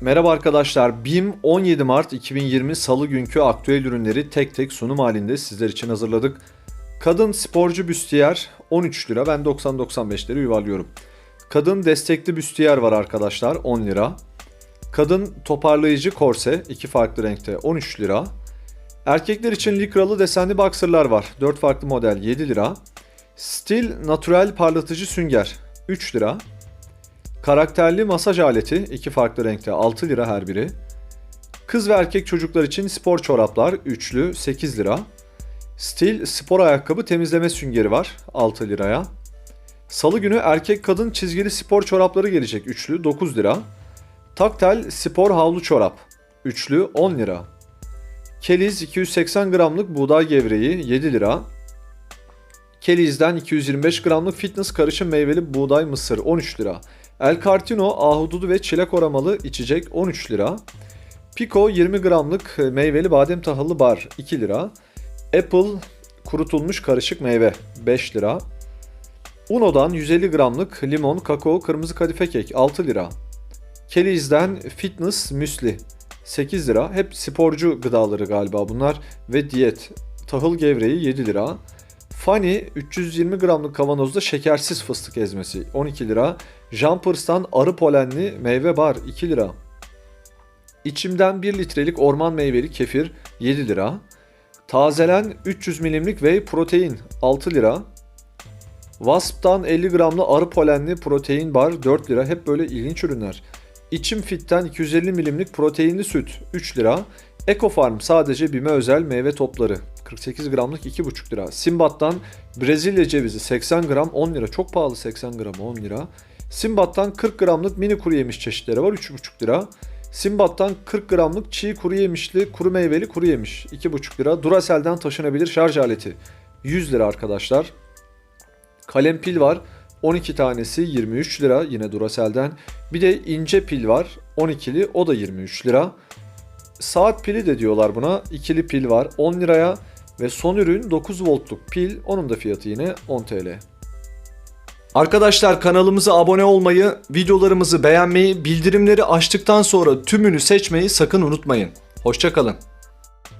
Merhaba arkadaşlar. BİM 17 Mart 2020 Salı günkü aktüel ürünleri tek tek sunum halinde sizler için hazırladık. Kadın sporcu büstiyer 13 lira. Ben 90-95 lira yuvarlıyorum. Kadın destekli büstiyer var arkadaşlar 10 lira. Kadın toparlayıcı korse iki farklı renkte 13 lira. Erkekler için likralı desenli boxerlar var. 4 farklı model 7 lira. Stil natural parlatıcı sünger 3 lira. Karakterli masaj aleti iki farklı renkte 6 lira her biri. Kız ve erkek çocuklar için spor çoraplar üçlü 8 lira. Stil spor ayakkabı temizleme süngeri var 6 liraya. Salı günü erkek kadın çizgili spor çorapları gelecek üçlü 9 lira. Taktel spor havlu çorap üçlü 10 lira. Keliz 280 gramlık buğday gevreği 7 lira. Keliz'den 225 gramlık fitness karışım meyveli buğday mısır 13 lira. El Cartino ahududu ve çilek oramalı içecek 13 lira. Pico 20 gramlık meyveli badem tahıllı bar 2 lira. Apple kurutulmuş karışık meyve 5 lira. Uno'dan 150 gramlık limon, kakao, kırmızı kadife kek 6 lira. Kelly's'den fitness müsli 8 lira. Hep sporcu gıdaları galiba bunlar ve diyet. Tahıl gevreği 7 lira. Fanny 320 gramlık kavanozda şekersiz fıstık ezmesi 12 lira. Jumpers'tan arı polenli meyve bar 2 lira. İçimden 1 litrelik orman meyveli kefir 7 lira. Tazelen 300 milimlik whey protein 6 lira. Wasp'tan 50 gramlı arı polenli protein bar 4 lira. Hep böyle ilginç ürünler. İçim Fit'ten 250 milimlik proteinli süt 3 lira. Ecofarm sadece bime özel meyve topları 48 gramlık 2,5 lira. Simbat'tan Brezilya cevizi 80 gram 10 lira. Çok pahalı 80 gram 10 lira. Simbat'tan 40 gramlık mini kuru yemiş çeşitleri var 3,5 lira. Simbat'tan 40 gramlık çiğ kuru yemişli kuru meyveli kuru yemiş 2,5 lira. Duracel'den taşınabilir şarj aleti 100 lira arkadaşlar. Kalem pil var 12 tanesi 23 lira yine Duracell'den. Bir de ince pil var 12'li o da 23 lira. Saat pili de diyorlar buna. İkili pil var 10 liraya. Ve son ürün 9 voltluk pil. Onun da fiyatı yine 10 TL. Arkadaşlar kanalımıza abone olmayı, videolarımızı beğenmeyi, bildirimleri açtıktan sonra tümünü seçmeyi sakın unutmayın. Hoşçakalın.